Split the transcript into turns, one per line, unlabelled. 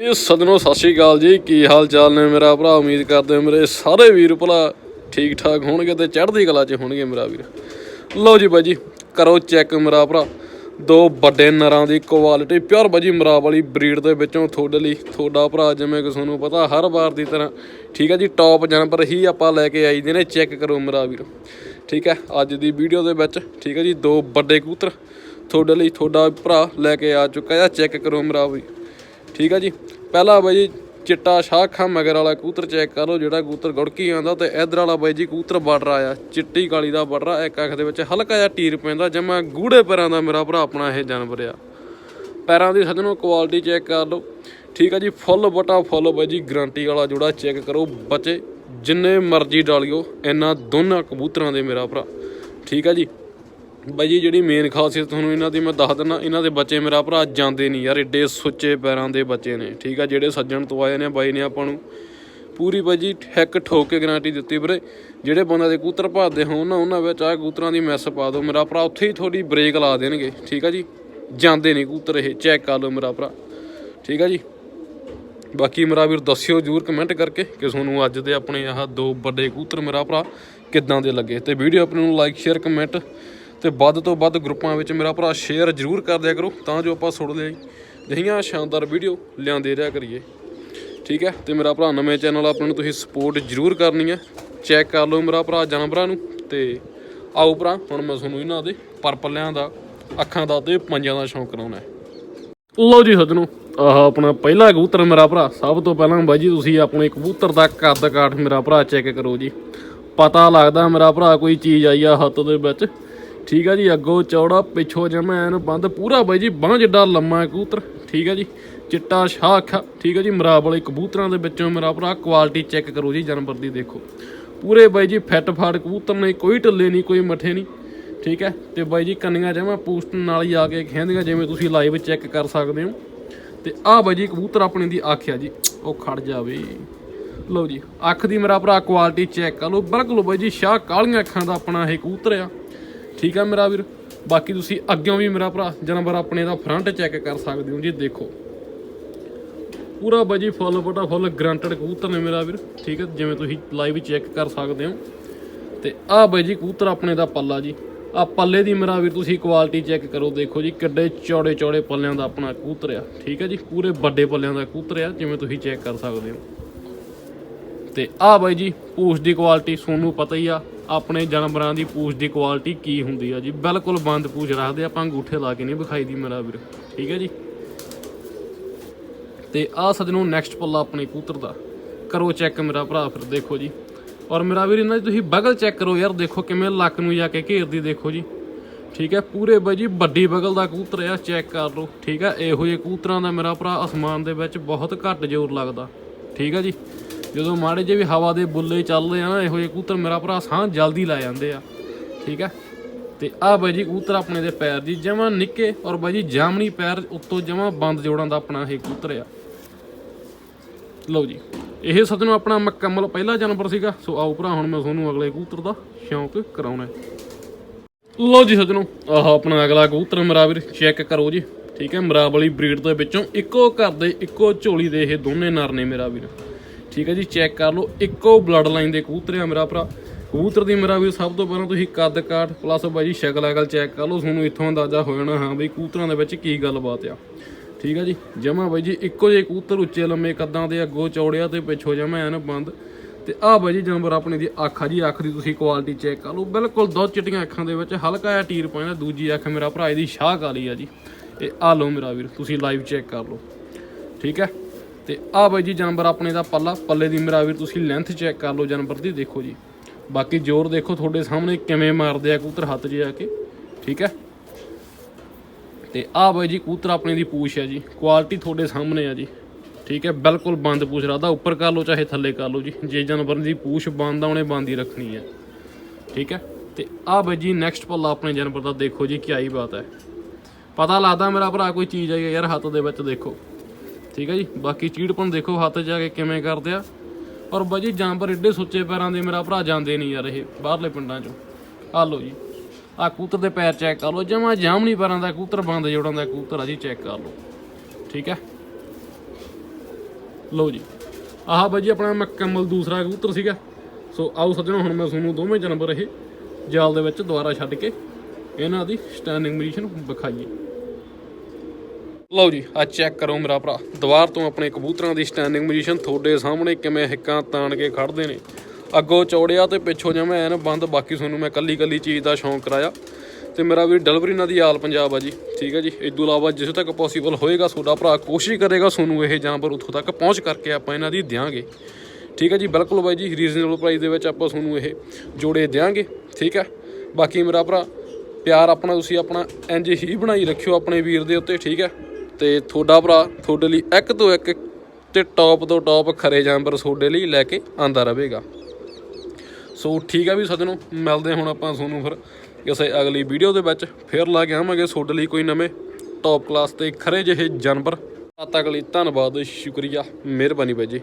ਇਹ ਸਦਨੋ ਸਤਿ ਸ਼੍ਰੀ ਅਕਾਲ ਜੀ। ਕੀ ਹਾਲ ਚਾਲ ਨੇ ਮੇਰਾ ਭਰਾ? ਉਮੀਦ ਕਰਦੇ ਹਾਂ ਮੇਰੇ ਸਾਰੇ ਵੀਰ ਭਲਾ ਠੀਕ ਠਾਕ ਹੋਣਗੇ ਤੇ ਚੜ੍ਹਦੀ ਕਲਾ 'ਚ ਹੋਣਗੇ ਮੇਰਾ ਵੀਰ। ਲਓ ਜੀ ਬਾਈ ਜੀ, ਕਰੋ ਚੈੱਕ ਮੇਰਾ ਭਰਾ। ਦੋ ਵੱਡੇ ਨਰਾਂ ਦੀ ਕੁਆਲਿਟੀ ਪਿਓਰ ਬਾਜੀ ਮਰਾ ਵਾਲੀ ਬਰੀਡ ਦੇ ਵਿੱਚੋਂ ਤੁਹਾਡੇ ਲਈ, ਤੁਹਾਡਾ ਭਰਾ ਜਿਵੇਂ ਕਿ ਤੁਹਾਨੂੰ ਪਤਾ, ਹਰ ਵਾਰ ਦੀ ਤਰ੍ਹਾਂ। ਠੀਕ ਹੈ ਜੀ ਟੌਪ ਜਾਨਵਰ ਹੀ ਆਪਾਂ ਲੈ ਕੇ ਆਈਦੇ ਨੇ ਚੈੱਕ ਕਰੋ ਮੇਰਾ ਵੀਰ। ਠੀਕ ਹੈ, ਅੱਜ ਦੀ ਵੀਡੀਓ ਦੇ ਵਿੱਚ, ਠੀਕ ਹੈ ਜੀ, ਦੋ ਵੱਡੇ ਕਬੂਤਰ ਤੁਹਾਡੇ ਲਈ, ਤੁਹਾਡਾ ਭਰਾ ਲੈ ਕੇ ਆ ਚੁੱਕਾ ਹੈ। ਚੈੱਕ ਕਰੋ ਮੇਰਾ ਵੀਰ। ਠੀਕ ਆ ਜੀ। ਪਹਿਲਾ ਬਾਈ ਜੀ ਚਿੱਟਾ ਸ਼ਾਖਾ ਮਗਰ ਵਾਲਾ ਕਬੂਤਰ ਚੈੱਕ ਕਰ ਲਓ, ਜਿਹੜਾ ਕਬੂਤਰ ਗੁੜਕੀ ਆਉਂਦਾ ਤੇ ਇਧਰ ਵਾਲਾ ਬਾਈ ਜੀ ਕਬੂਤਰ ਬਾਰਡਰ ਆਇਆ, ਚਿੱਟੀ ਕਾਲੀ ਦਾ ਬਾਰਡਰ ਆ, ਇੱਕ ਅੱਖ ਦੇ ਵਿੱਚ ਹਲਕਾ ਜਿਹਾ ਟੀਰ ਪੈਂਦਾ, ਜਮਾ ਗੂੜੇ ਪੈਰਾਂ ਦਾ ਮੇਰਾ ਭਰਾ ਆਪਣਾ ਇਹ ਜਾਨਵਰ ਆ। ਪੈਰਾਂ ਦੀ ਸੱਜਣੋ ਕੁਆਲਿਟੀ ਚੈੱਕ ਕਰ ਲਓ। ਠੀਕ ਆ ਜੀ, ਫੁੱਲ ਬਟਾ ਫੁੱਲ ਬਾਈ ਜੀ ਗਰੰਟੀ ਵਾਲਾ ਜੋੜਾ ਚੈੱਕ ਕਰੋ, ਬੱਚੇ, ਜਿੰਨੇ ਮਰਜ਼ੀ ਡਾਲਿਓ, ਇਹਨਾਂ ਦੋਨਾਂ ਕਬੂਤਰਾਂ ਦੇ ਮੇਰਾ ਭਰਾ। ਠੀਕ ਆ ਜੀ। ਬਾਈ ਜੀ, ਜਿਹੜੀ ਮੇਨ ਖਾਸੀਅਤ ਤੁਹਾਨੂੰ ਇਹਨਾਂ ਦੀ ਮੈਂ ਦੱਸ ਦਿੰਦਾ ਇਹਨਾਂ ਦੇ ਬੱਚੇ ਮੇਰਾ ਭਰਾ ਜਾਂਦੇ ਨਹੀਂ ਯਾਰ, ਏਡੇ ਸੁੱਚੇ ਪੈਰਾਂ ਦੇ ਬੱਚੇ ਨੇ, ਠੀਕ ਆ, ਜਿਹੜੇ ਸੱਜਣ ਤੋਂ ਆਏ ਨੇ ਬਾਈ ਨੇ ਆਪਾਂ ਨੂੰ ਪੂਰੀ ਬਾਈ ਜੀ ਠੈਕ ਠੋਕ ਕੇ ਗਾਰੰਟੀ ਦਿੱਤੀ ਵੀਰੇ। ਜਿਹੜੇ ਬੰਦੇ ਦੇ ਕੂਤਰ ਭਾਦੇ ਹੋਣ ਨਾ, ਉਹਨਾਂ ਵਿੱਚ ਆ ਕੂਤਰਾਂ ਦੀ ਮੈਸ ਪਾ ਦਿਓ। ਮੇਰਾ ਭਰਾ ਉੱਥੇ ਹੀ ਥੋੜੀ ਬ੍ਰੇਕ ਲਾ ਦੇਣਗੇ, ਠੀਕ ਆ ਜੀ। ਜਾਂਦੇ ਨਹੀਂ ਕੂਤਰ ਇਹ ਚੈੱਕ ਕਰ ਲਓ ਮੇਰਾ ਭਰਾ, ਠੀਕ ਆ ਜੀ। ਬਾਕੀ ਮੇਰਾ ਵੀਰ ਦੱਸਿਓ ਜਰੂਰ ਕਮੈਂਟ ਕਰਕੇ ਕਿ ਤੁਹਾਨੂੰ ਅੱਜ ਦੇ ਆਪਣੇ ਆਹ ਦੋ ਵੱਡੇ ਕੂਤਰ ਮੇਰਾ ਭਰਾ ਕਿੱਦਾਂ ਦੇ ਲੱਗੇ। ਤੇ ਵੀਡੀਓ ਆਪਣੇ ਨੂੰ ਲਾਈਕ ਸ਼ੇਅਰ ਕਮੈਂਟ ਤੇ ਵੱਧ ਤੋਂ ਵੱਧ ਗਰੁੱਪਾਂ ਵਿੱਚ ਮੇਰਾ ਭਰਾ ਸ਼ੇਅਰ ਜਰੂਰ ਕਰ ਦਿਆ ਕਰੋ, ਤਾਂ ਜੋ ਆਪਾਂ ਸੁਣ ਲਈ ਜਹੀਆਂ ਸ਼ਾਨਦਾਰ ਵੀਡੀਓ ਲਿਆਂਦੇ ਰਿਹਾ ਕਰੀਏ। ਠੀਕ ਹੈ? ਤੇ ਮੇਰਾ ਭਰਾ ਨਵੇਂ ਚੈਨਲ ਆਪਣੇ ਨੂੰ ਤੁਸੀਂ ਸਪੋਰਟ ਜਰੂਰ ਕਰਨੀ ਹੈ। ਚੈੱਕ ਕਰ ਲਓ ਮੇਰਾ ਭਰਾ ਜਾਨਵਰਾਂ ਨੂੰ, ਤੇ ਆਓ ਭਰਾ, ਹੁਣ ਮੈਂ ਤੁਹਾਨੂੰ ਇਹਨਾਂ ਦੇ ਪਰਪਲਿਆਂ ਦਾ, ਅੱਖਾਂ ਦਾ ਤੇ ਪੰਜਾਂ ਦਾ ਸ਼ੌਂਕ ਕਰਾਉਣਾ ਹੈ। ਲਓ ਜੀ ਸੱਜਣੋ, ਆਹ ਆਪਣਾ ਪਹਿਲਾ ਕਬੂਤਰ ਮੇਰਾ ਭਰਾ, ਸਭ ਤੋਂ ਪਹਿਲਾਂ ਬਾਈ ਜੀ ਤੁਸੀਂ ਆਪਣੇ ਕਬੂਤਰ ਦਾ ਕੱਦ ਕਾਠ ਮੇਰਾ ਭਰਾ ਚੈੱਕ ਕਰੋ ਜੀ। ਪਤਾ ਲੱਗਦਾ ਮੇਰਾ ਭਰਾ ਕੋਈ ਚੀਜ਼ ਆਈ ਆ ਹੱਥ ਦੇ ਵਿੱਚ ਠੀਕ ਆ ਜੀ, ਅੱਗੋਂ ਚੌੜਾ ਪਿੱਛੋਂ ਜਮਾ ਐਨ ਬੰਦ, ਪੂਰਾ ਬਾਈ ਜੀ, ਬਾਂਹ ਜਿੱਡਾ ਲੰਮਾ ਕਬੂਤਰ, ਠੀਕ ਆ ਜੀ, ਚਿੱਟਾ ਸ਼ਾਹ ਅੱਖਾਂ ਠੀਕ ਆ ਜੀ, ਮਰਾਬ ਵਾਲੇ ਕਬੂਤਰਾਂ ਦੇ ਵਿੱਚੋਂ ਮੇਰਾ ਭਰਾ ਕੁਆਲਿਟੀ ਚੈੱਕ ਕਰੋ ਜੀ ਜਾਨਵਰ ਦੀ ਦੇਖੋ। ਪੂਰੇ ਬਾਈ ਜੀ, ਫਿੱਟ ਫਾੜ ਕਬੂਤਰ ਨੇ, ਕੋਈ ਢੱਲੇ ਨਹੀਂ, ਕੋਈ ਮੱਠੇ ਨਹੀਂ, ਠੀਕ ਹੈ ਤੇ ਬਾਈ ਜੀ, ਕੰਨੀਆਂ ਜਮਾ ਪੂਸਟ ਨਾਲ ਹੀ ਆ ਕੇ ਖੇਂਦੀਆਂ ਜਿਵੇਂ ਤੁਸੀਂ ਲਾਈਵ ਚੈੱਕ ਕਰ ਸਕਦੇ ਹੋ। ਤੇ ਆਹ ਬਾਈ ਜੀ, ਕਬੂਤਰ ਆਪਣੇ ਦੀ ਅੱਖ ਆ ਜੀ, ਉਹ ਖੜ ਜਾਵੇ। ਲਓ ਜੀ, ਅੱਖ ਦੀ ਮੇਰਾ ਭਰਾ ਕੁਆਲਿਟੀ ਚੈੱਕ ਕਰ ਲਓ। ਬਿਲਕੁਲ ਬਾਈ ਜੀ, ਸ਼ਾਹ ਕਾਲੀਆਂ ਅੱਖਾਂ ਦਾ ਆਪਣਾ ਇਹ ਕਬੂਤਰ ਆ। ਠੀਕ ਆ ਮੇਰਾ ਵੀਰ? ਬਾਕੀ ਤੁਸੀਂ ਅੱਗਿਓਂ ਵੀ ਮੇਰਾ ਭਰਾ ਜਾਨਵਰ ਆਪਣੇ ਦਾ ਫਰੰਟ ਚੈੱਕ ਕਰ ਸਕਦੇ ਹੋ ਜੀ, ਦੇਖੋ। ਪੂਰਾ ਬਾਈ ਜੀ ਫੁੱਲ ਬਟਾ ਫੁੱਲ ਗਰੰਟਡ ਕਬੂਤਰ ਨੇ ਮੇਰਾ ਵੀਰ, ਠੀਕ ਹੈ ਜਿਵੇਂ ਤੁਸੀਂ ਲਾਈਵ ਚੈੱਕ ਕਰ ਸਕਦੇ ਹੋ। ਤੇ ਆਹ ਬਾਈ ਜੀ ਕਬੂਤਰ ਆਪਣੇ ਦਾ ਪੱਲਾ ਜੀ। ਆ ਪੱਲੇ ਦੀ ਮੇਰਾ ਵੀਰ, ਤੁਸੀਂ ਕੁਆਲਿਟੀ ਚੈੱਕ ਕਰੋ, ਦੇਖੋ ਜੀ, ਕਿੱਡੇ ਚੌੜੇ ਚੌੜੇ ਪੱਲਿਆਂ ਦਾ ਆਪਣਾ ਕਬੂਤਰ ਆ, ਠੀਕ ਹੈ ਜੀ? ਪੂਰੇ ਵੱਡੇ ਪੱਲਿਆਂ ਦਾ ਕਬੂਤਰ ਆ, ਜਿਵੇਂ ਤੁਸੀਂ ਚੈੱਕ ਕਰ ਸਕਦੇ ਹੋ। ਤੇ ਆਹ ਬਾਈ ਜੀ ਪੂਛ ਦੀ ਕੁਆਲਿਟੀ ਤੁਹਾਨੂੰ ਪਤਾ ਹੀ ਆ। ਆਪਣੇ ਜਾਨਵਰਾਂ ਦੀ ਪੂਛ ਦੀ ਕੁਆਲਿਟੀ ਕੀ ਹੁੰਦੀ ਆ ਜੀ? ਬਿਲਕੁਲ ਬੰਦ ਪੂਛ ਰੱਖਦੇ ਆਪਾਂ ਅੰਗੂਠੇ ਲਾ ਕੇ ਨਹੀਂ ਵਿਖਾਈ ਦੀ ਮੇਰਾ ਵੀਰ। ਠੀਕ ਹੈ ਜੀ? ਤੇ ਆਹ ਸੱਜਣੋ ਨੈਕਸਟ ਪੱਲਾ ਆਪਣੇ ਕੂਤਰ ਦਾ। ਕਰੋ ਚੈੱਕ ਮੇਰਾ ਭਰਾ ਫਿਰ, ਦੇਖੋ ਜੀ। ਔਰ ਮੇਰਾ ਵੀਰ, ਇਹਨਾਂ ਦੀ ਤੁਸੀਂ ਬਗਲ ਚੈੱਕ ਕਰੋ ਯਾਰ, ਦੇਖੋ ਕਿਵੇਂ ਲੱਕ ਨੂੰ ਜਾ ਕੇ ਘੇਰਦੀ ਦੇਖੋ ਜੀ। ਠੀਕ ਹੈ ਪੂਰੇ ਬਾਈ ਜੀ, ਵੱਡੀ ਬਗਲ ਦਾ ਕੂਤਰ ਆ ਚੈੱਕ ਕਰ ਲਓ। ਠੀਕ ਹੈ ਇਹੋ ਜਿਹੇ ਕੂਤਰਾਂ ਦਾ ਮੇਰਾ ਭਰਾ ਅਸਮਾਨ ਦੇ ਵਿੱਚ ਬਹੁਤ ਘੱਟ ਜ਼ੋਰ ਲੱਗਦਾ। ਠੀਕ ਹੈ ਜੀ? ਜਦੋਂ ਮਾੜੇ ਜਿਹੇ ਵੀ ਹਵਾ ਦੇ ਬੁੱਲੇ ਚੱਲਦੇ ਆ ਨਾ, ਇਹੋ ਜਿਹੇ ਕਬੂਤਰ ਮੇਰਾ ਭਰਾ ਸਾਹ ਜਲਦੀ ਲੈ ਜਾਂਦੇ ਆ। ਠੀਕ ਹੈ? ਤੇ ਆਹ ਬਾਈ ਜੀ ਕਬੂਤਰ ਆਪਣੇ ਦੇ ਪੈਰ ਜੀ, ਜਮਾਂ ਨਿੱਕੇ ਔਰ ਬਾਈ ਜੀ ਜਾਮਣੀ ਪੈਰ ਉੱਤੋਂ ਜਮਾਂ ਬੰਦ ਜੋੜਾਂ ਦਾ ਆਪਣਾ ਇਹ ਕਬੂਤਰ ਆ। ਲਓ ਜੀ, ਇਹ ਸੱਜਣੋ ਆਪਣਾ ਮੁਕੰਮਲ ਪਹਿਲਾ ਜਾਨਵਰ ਸੀਗਾ। ਸੋ ਆਓ ਭਰਾ, ਹੁਣ ਮੈਂ ਤੁਹਾਨੂੰ ਅਗਲੇ ਕਬੂਤਰ ਦਾ ਸ਼ੌਂਕ ਕਰਾਉਣਾ ਲਓ ਜੀ ਸੱਜਣੋ ਆਹ ਆਪਣਾ ਅਗਲਾ ਕਬੂਤਰ ਮੇਰਾ ਵੀਰ ਚੈੱਕ ਕਰੋ ਜੀ। ਠੀਕ ਹੈ? ਮਰਾਬ ਵਾਲੀ ਬਰੀਡ ਦੇ ਵਿੱਚੋਂ ਇੱਕੋ ਘਰ ਦੇ, ਇੱਕੋ ਝੋਲੀ ਦੇ ਇਹ ਦੋਨੇ ਨਰ ਨੇ ਮੇਰਾ ਵੀਰ। ਠੀਕ ਹੈ ਜੀ ਚੈੱਕ ਕਰ ਲਓ। ਇੱਕੋ ਬਲੱਡ ਲਾਈਨ ਦੇ ਕਬੂਤਰ ਆ ਮੇਰਾ ਭਰਾ। ਕਬੂਤਰ ਦੀ ਮੇਰਾ ਵੀਰ, ਸਭ ਤੋਂ ਪਹਿਲਾਂ ਤੁਸੀਂ ਕੱਦ ਕਾਠ ਪਲੱਸ ਬਾਈ ਜੀ ਸ਼ਕਲ ਅਕਲ ਚੈੱਕ ਕਰ ਲਓ। ਤੁਹਾਨੂੰ ਇੱਥੋਂ ਅੰਦਾਜ਼ਾ ਹੋ ਜਾਣਾ, ਹਾਂ ਬਈ ਕਬੂਤਰਾਂ ਦੇ ਵਿੱਚ ਕੀ ਗੱਲਬਾਤ ਆ। ਠੀਕ ਹੈ ਜੀ, ਜਮਾ ਬਾਈ ਜੀ, ਇੱਕੋ ਜਿਹੇ ਕਬੂਤਰ ਉੱਚੇ ਲੰਮੇ ਕੱਦਾਂ ਦੇ, ਅੱਗੋਂ ਚੌੜਿਆ ਤੇ ਪਿੱਛੋਂ ਜਮਾ ਐਨ ਬੰਦ। ਤੇ ਆਹ ਬਾਈ ਜੀ ਜਾਨਵਰ ਆਪਣੇ ਦੀ ਅੱਖ ਆ ਜੀ, ਅੱਖ ਦੀ ਤੁਸੀਂ ਕੁਆਲਿਟੀ ਚੈੱਕ ਕਰ ਲਓ। ਬਿਲਕੁਲ ਦੋ ਚਿੱਟੀਆਂ ਅੱਖਾਂ ਦੇ ਵਿੱਚ, ਹਲਕਾ ਜਿਹਾ ਟੀਰ ਪੈਣਾ ਦੂਜੀ ਅੱਖ ਮੇਰਾ ਭਰਾ ਇਹਦੀ ਸ਼ਾਹ ਕਾਲੀ ਆ ਜੀ। ਇਹ ਆ ਲਓ ਮੇਰਾ ਵੀਰ, ਤੁਸੀਂ ਲਾਈਵ ਚੈੱਕ ਕਰ ਲਓ। ਠੀਕ ਹੈ। ਤੇ ਆਹ ਬਾਈ ਜੀ ਜਾਨਵਰ ਆਪਣੇ ਦਾ ਪੱਲਾ, ਪੱਲੇ ਦੀ ਮੇਰਾ ਵੀਰ ਤੁਸੀਂ ਲੈਂਥ ਚੈੱਕ ਕਰ ਲਓ ਜਾਨਵਰ ਦੀ, ਦੇਖੋ ਜੀ। ਬਾਕੀ ਜ਼ੋਰ ਦੇਖੋ ਤੁਹਾਡੇ ਸਾਹਮਣੇ ਕਿਵੇਂ ਮਾਰਦੇ ਆ ਕਬੂਤਰ ਹੱਥ 'ਚ ਆ ਕੇ, ਠੀਕ ਹੈ? ਤੇ ਆਹ ਬਾਈ ਜੀ ਕਬੂਤਰ ਆਪਣੇ ਦੀ ਪੂਛ ਹੈ ਜੀ ਕੁਆਲਿਟੀ ਤੁਹਾਡੇ ਸਾਹਮਣੇ ਆ ਜੀ, ਠੀਕ ਹੈ? ਬਿਲਕੁਲ ਬੰਦ ਪੂਛ ਰਹਦਾ ਉੱਪਰ ਕਰ ਲਓ ਚਾਹੇ ਥੱਲੇ ਕਰ ਲਓ ਜੀ, ਜੇ ਜਾਨਵਰ ਦੀ ਪੂਛ ਬੰਦ ਆ, ਉਹਨੇ ਬੰਦ ਹੀ ਰੱਖਣੀ ਹੈ, ਠੀਕ ਹੈ? ਤੇ ਆਹ ਬਾਈ ਜੀ ਨੈਕਸਟ ਪੱਲਾ ਆਪਣੇ ਜਾਨਵਰ ਦਾ ਦੇਖੋ ਜੀ, ਕੀ ਆਈ ਬਾਤ ਹੈ। ਪਤਾ ਲੱਗਦਾ ਮੇਰਾ ਭਰਾ ਕੋਈ ਚੀਜ਼ ਆਈ ਹੈ ਯਾਰ, ਹੱਥ ਦੇ ਵਿੱਚ ਦੇਖੋ। ਠੀਕ ਹੈ ਜੀ? ਬਾਕੀ ਚੀੜਪਣ ਦੇਖੋ, ਹੱਥ ਜਾ ਕੇ ਕਿਵੇਂ ਕਰਦੇ ਆ। ਔਰ ਬਾਈ ਜੀ ਜਾਨਵਰ ਏਡੇ ਸੁੱਚੇ ਪੈਰਾਂ ਦੇ ਮੇਰਾ ਭਰਾ ਜਾਂਦੇ ਨਹੀਂ ਯਾਰ ਇਹ, ਬਾਹਰਲੇ ਪਿੰਡਾਂ 'ਚੋਂ। ਆ ਲਓ ਜੀ। ਆ ਕੂਤਰ ਦੇ ਪੈਰ ਚੈੱਕ ਕਰ ਲਓ, ਜਮਾ ਜਾਮਣੀ ਪੈਰਾਂ ਦਾ ਕੂਤਰ, ਬੰਦ ਜੋੜਾਂ ਦਾ ਕਬੂਤਰ ਆ ਜੀ, ਚੈੱਕ ਕਰ ਲਓ। ਠੀਕ ਹੈ ਲਓ ਜੀ। ਆਹ ਬਾਈ ਜੀ, ਆਪਣਾ ਮੁਕੰਮਲ ਦੂਸਰਾ ਕਬੂਤਰ ਸੀਗਾ। ਸੋ ਆਓ ਸੱਜਣੋ, ਹੁਣ ਮੈਂ ਤੁਹਾਨੂੰ ਦੋਵੇਂ ਜਾਨਵਰ ਇਹ ਜਾਲ ਦੇ ਵਿੱਚ ਦੁਬਾਰਾ ਛੱਡ ਕੇ ਇਹਨਾਂ ਦੀ ਸਟੈਂਡਿੰਗ ਪੋਜੀਸ਼ਨ ਵਿਖਾਈਏ। ਲਓ ਜੀ ਆ ਚੈੱਕ ਕਰੋ ਮੇਰਾ ਭਰਾ। ਦੁਬਾਰ ਤੋਂ ਆਪਣੇ ਕਬੂਤਰਾਂ ਦੀ ਸਟੈਂਡਿੰਗ ਪੋਜੀਸ਼ਨ ਤੁਹਾਡੇ ਸਾਹਮਣੇ ਕਿਵੇਂ ਹਿੱਕਾਂ ਤਾਣ ਕੇ ਖੜਦੇ ਨੇ। ਅੱਗੋਂ ਚੌੜਿਆ ਤੇ ਪਿੱਛੋਂ ਜਿਵੇਂ ਐਨ ਬੰਦ, ਬਾਕੀ ਤੁਹਾਨੂੰ ਮੈਂ ਕੱਲੀ ਕੱਲੀ ਚੀਜ਼ ਦਾ ਸ਼ੌਂਕ ਕਰਾਇਆ। ਤੇ ਮੇਰਾ ਵੀ ਡਿਲੀਵਰੀ ਇਹਨਾਂ ਦੀ ਆਲ ਪੰਜਾਬ ਆ ਜੀ, ਠੀਕ ਹੈ ਜੀ? ਇਸ ਤੋਂ ਇਲਾਵਾ ਜਿਸ ਤੱਕ ਪੋਸੀਬਲ ਹੋਏਗਾ, ਤੁਹਾਡਾ ਭਰਾ ਕੋਸ਼ਿਸ਼ ਕਰੇਗਾ ਤੁਹਾਨੂੰ ਇਹ ਜਾਂ ਪਰ ਉੱਥੋਂ ਤੱਕ ਪਹੁੰਚ ਕਰਕੇ ਆਪਾਂ ਇਹਨਾਂ ਦੀ ਦਿਆਂਗੇ। ਠੀਕ ਹੈ ਜੀ, ਬਿਲਕੁਲ ਬਾਈ ਜੀ ਰੀਜ਼ਨੇਬਲ ਪ੍ਰਾਈਸ ਦੇ ਵਿੱਚ ਆਪਾਂ ਤੁਹਾਨੂੰ ਇਹ ਜੋੜੇ ਦਿਆਂਗੇ, ਠੀਕ ਹੈ ਬਾਕੀ ਮੇਰਾ ਭਰਾ, ਪਿਆਰ ਆਪਣਾ ਤੁਸੀਂ ਆਪਣਾ ਇੰਜ ਹੀ ਬਣਾਈ ਰੱਖਿਓ ਆਪਣੇ ਵੀਰ ਦੇ ਉੱਤੇ, ਠੀਕ ਹੈ ਤੇ ਤੁਹਾਡਾ ਭਰਾ ਤੁਹਾਡੇ ਲਈ ਇੱਕ ਤੋਂ ਇੱਕ ਤੇ ਟੌਪ ਤੋਂ ਟੌਪ ਖਰੇ ਜਾਨਵਰ ਤੁਹਾਡੇ ਲਈ ਲੈ ਕੇ ਆਂਦਾ ਰਹੇਗਾ। ਸੋ ਠੀਕ ਆ ਵੀ ਸੱਜਣੋ, ਮਿਲਦੇ ਹਾਂ ਹੁਣ ਆਪਾਂ ਤੁਹਾਨੂੰ ਫਿਰ ਕਿਸੇ ਅਗਲੀ ਵੀਡੀਓ ਦੇ ਵਿੱਚ। ਫਿਰ ਲਾ ਕੇ ਆਵਾਂਗੇ ਤੁਹਾਡੇ ਲਈ ਕੋਈ ਨਵੇਂ ਟੌਪ ਕਲਾਸ ਤੇ ਖਰੇ ਜਿਹੇ ਜਾਨਵਰ। ਤਦ ਤੱਕ ਲਈ ਧੰਨਵਾਦ, ਸ਼ੁਕਰੀਆ, ਮਿਹਰਬਾਨੀ ਬਾਈ ਜੀ।